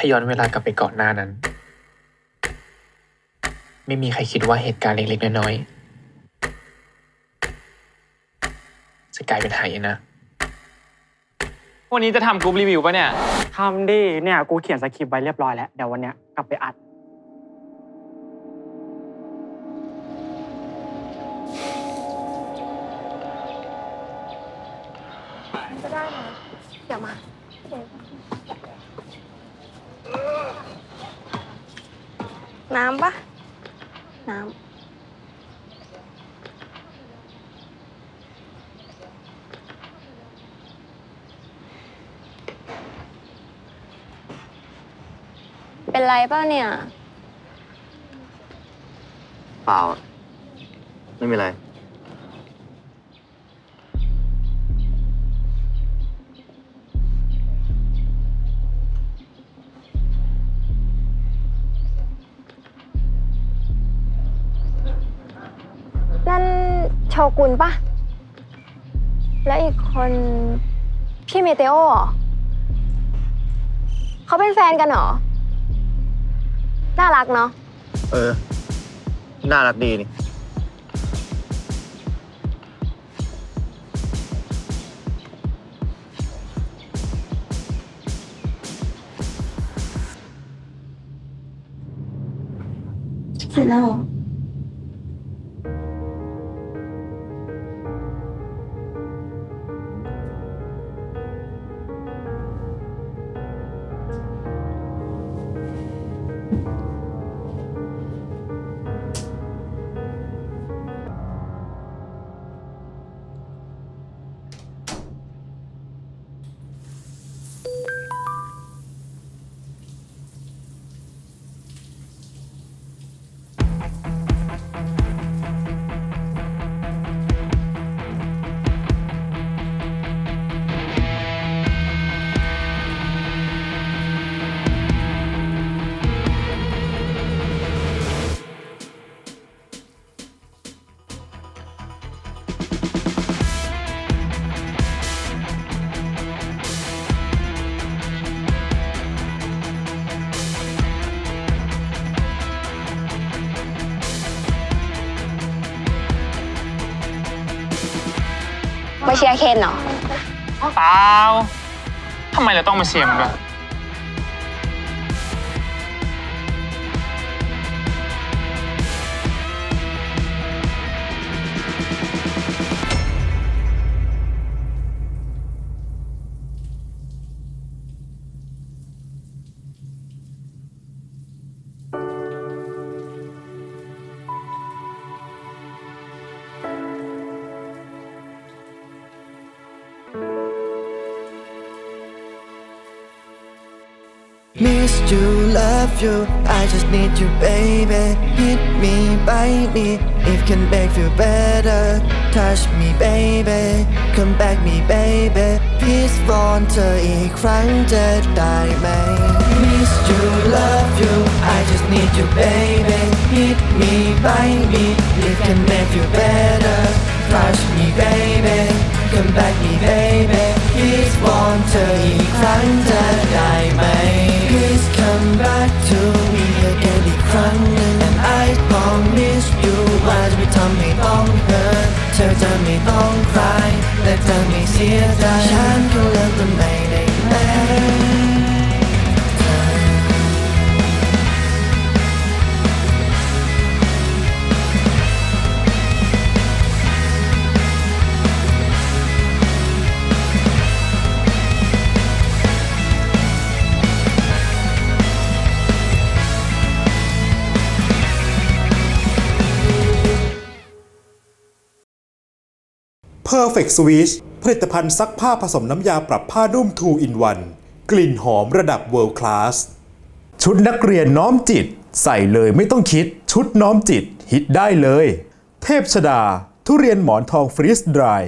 ถ้าย้อนเวลากลับไปก่อนหน้านั้น ไม่มีใครคิดว่าเหตุการณ์เล็ก ๆ น้อยๆจะกลายเป็นหายนะ วันนี้จะทำกรุ๊ปรีวิวปะเนี่ย ทำดิเนี่ย กูเขียนสคริปต์ไว้เรียบร้อยแล้ว เดี๋ยววันเนี้ยกลับไปอัด น้ำปะน้ำเป็นไรเปล่าเนี่ย เปล่า ไม่มีอะไร กุนปะแล้วอีกคนพี่เมเตโอเหรอเขาเป็นแฟนกันเหรอ น่ารักเนาะ เออ น่ารักดีนี่ เสร็จแล้ว มาเชียร์เคนเหรอ เปล่าทำไมเราต้องมาเชียร์มันด้วย Miss you, love you, I just need you, baby. Hit me, bite me, if can make feel better. Touch me, baby, come back me, baby. Please วอนเธออีกครั้งจะได้ไหม Miss you, love you, I just need you, baby. Hit me, bite me, if can make feel better. Touch me, baby, Come back me, baby. Please วอนเธออีกครั้งจะได้ไหม Please come back to me again อีกครั้งหนึ่ง And I promise you ว่าจะไม่ทำให้ต้อง hurt เธอจะไม่ต้อง cry และจะไม่เสียใจฉันก็เริ่มต้นใหม่ได้ไหม Perfect Switch ผลิตภัณฑ์ซักผ้าผสมน้ำยาปรับผ้านุ่ม2 in 1 กลิ่นหอมระดับ World Class ชุดนักเรียนน้อมจิต ใส่เลยไม่ต้องคิด ชุดน้อมจิต ฮิตได้เลย เทพชดา ทุเรียนหมอนทองฟรีสดราย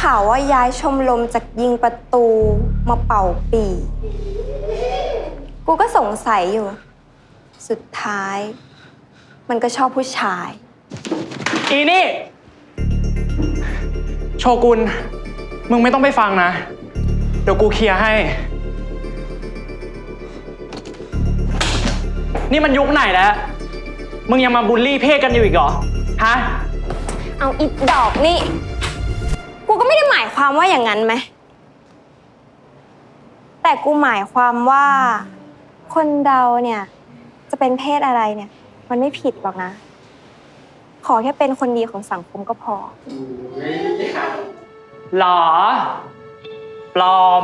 ข่าวว่าย้ายชมรมจากยิงประตูมาเป่าปี กูก็สงสัยอยู่ สุดท้าย มันก็ชอบผู้ชาย อีนี่ โชกุน มึงไม่ต้องไปฟังนะ เดี๋ยวกูเคลียร์ให้ นี่มันยุคไหนแล้ว มึงยังมาบูลลี่เพศกันอยู่อีกเหรอ ฮะ เอาอิดดอกนี่ กูก็ไม่ได้หมายความว่าอย่างนั้นไหม แต่กูหมายความว่า คนเราเนี่ย จะเป็นเพศอะไรเนี่ย มันไม่ผิดหรอกนะ ขอแค่เป็นคนดีของสังคมก็พอ หรอ ปลอม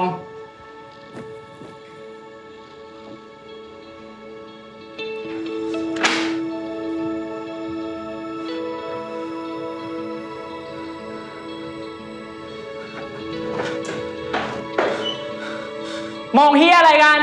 มองเฮียอะไรกัน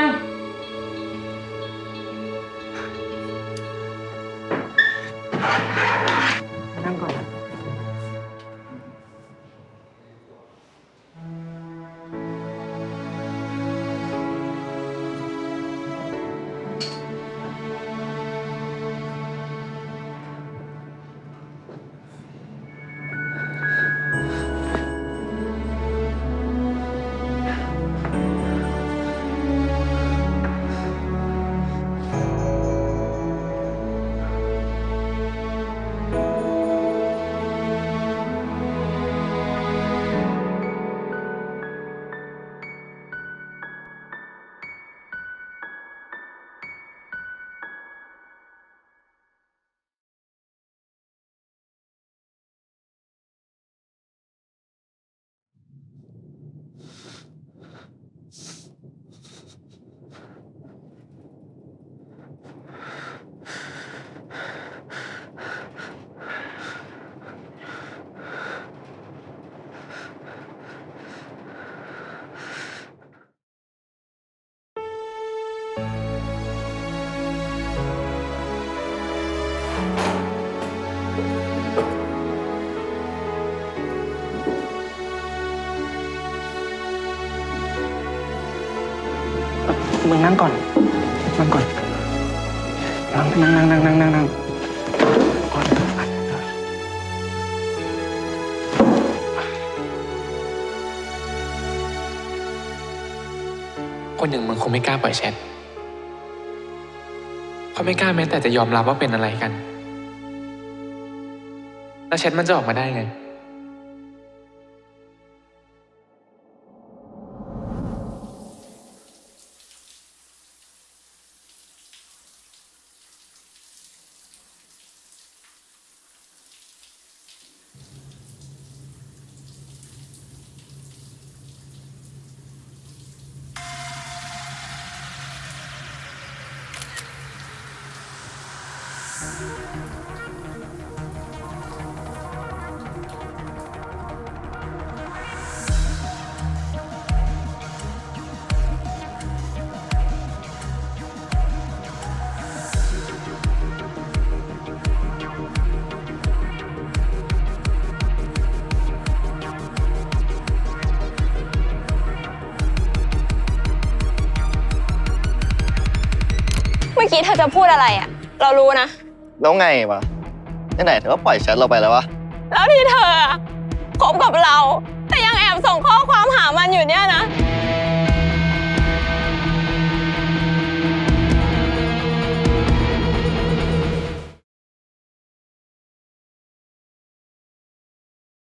มึงนั่งก่อน นั่งก่อน นั่งนั่งนั่งนั่งนั่งนั่งก่อนคนอย่างมึงคงไม่กล้าปล่อยแชทเขาไม่กล้าแม้แต่จะยอมรับว่าเป็นอะไรกัน แล้วแชทมันจะออกมาได้ไง เมื่อกี้เธอจะพูดอะไรอะเรารู้นะ แล้วไงวะไหนๆเธอก็ปล่อยแชทเราไปแล้ววะ แล้วที่เธออะคบกับเรา แต่ยังแอบส่งข้อความหามันอยู่เนี่ยนะ